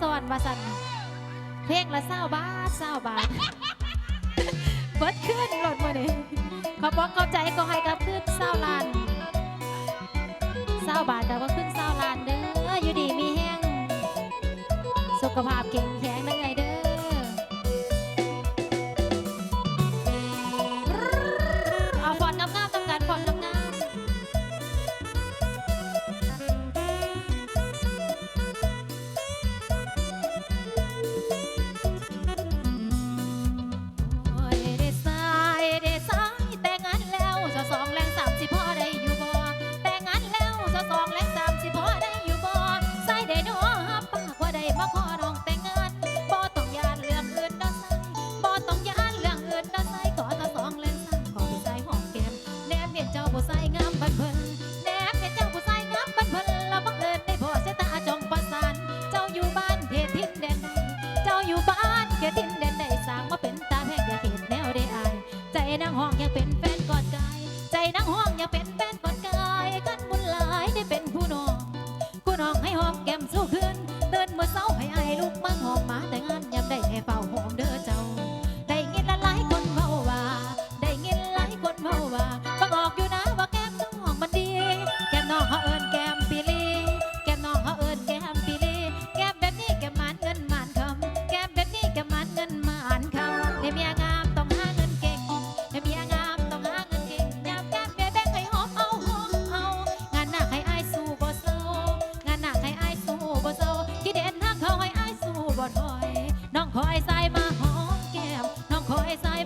สอนวาสันเพลงละเศร้าบาทเศร้าบาทเบิดขึ้นหลดมืเนี่ขอบคุณขอบใจก็ให้กับขึ้นเศร้าลานเศร้าบาทแต่ว่าขึ้นเศร้าลานเด้ออยู่ดีมีแห้งสุขภาพแข็งแข็งนะไงเด้อ been found.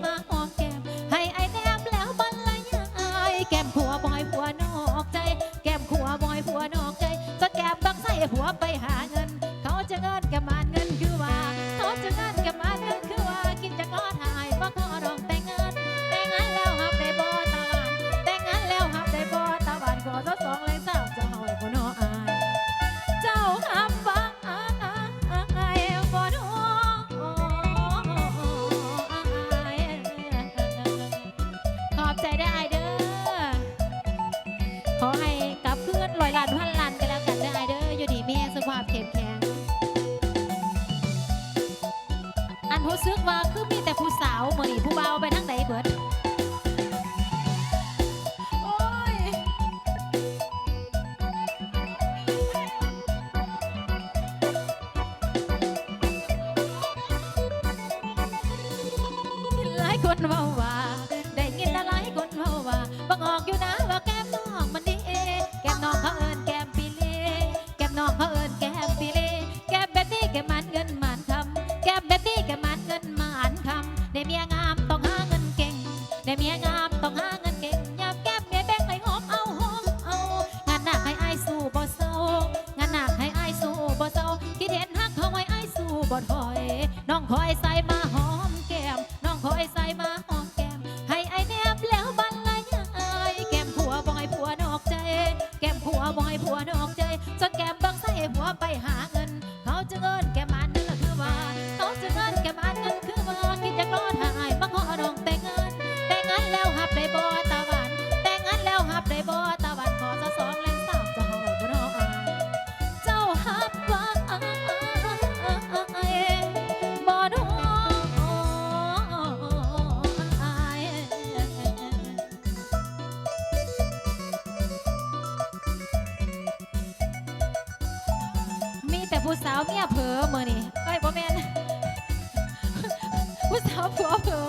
มาหอกแก้มให้ไอแนมแล้วบรรลยายแก้มผัวบอยหัวนอกใจ แก้มผัวบอยหัวนอกใจ ก็แก้มบังไส้ผัวไปหาเงิน เขาจะเงินแก้ม นั้นรู้สึกว่าคือมีแต่ผู้สาวเมือผู้เบาวไปทั้งไหนเบิดโอ้หลายคนว่าว่า บ่อย น้องคอยใส่มาหอมแก้ม น้องคอยใส่มาหอมแก้ม ให้ไอแนบแล้วบันไลไอแก้มผัวบอยผัวนอกใจ แก้มผัวบอยผัวนอกใจ จนแก้มบังใส่ผัวไปหาเงิน เขาจะเงินแก้มันนั่นละคือว่า เขาจะเงินแก้มันนั่น แต่ผู้สาวเมียเผลอมือนี่ไอ้บ่แมนผู้สาวผัวเผลอ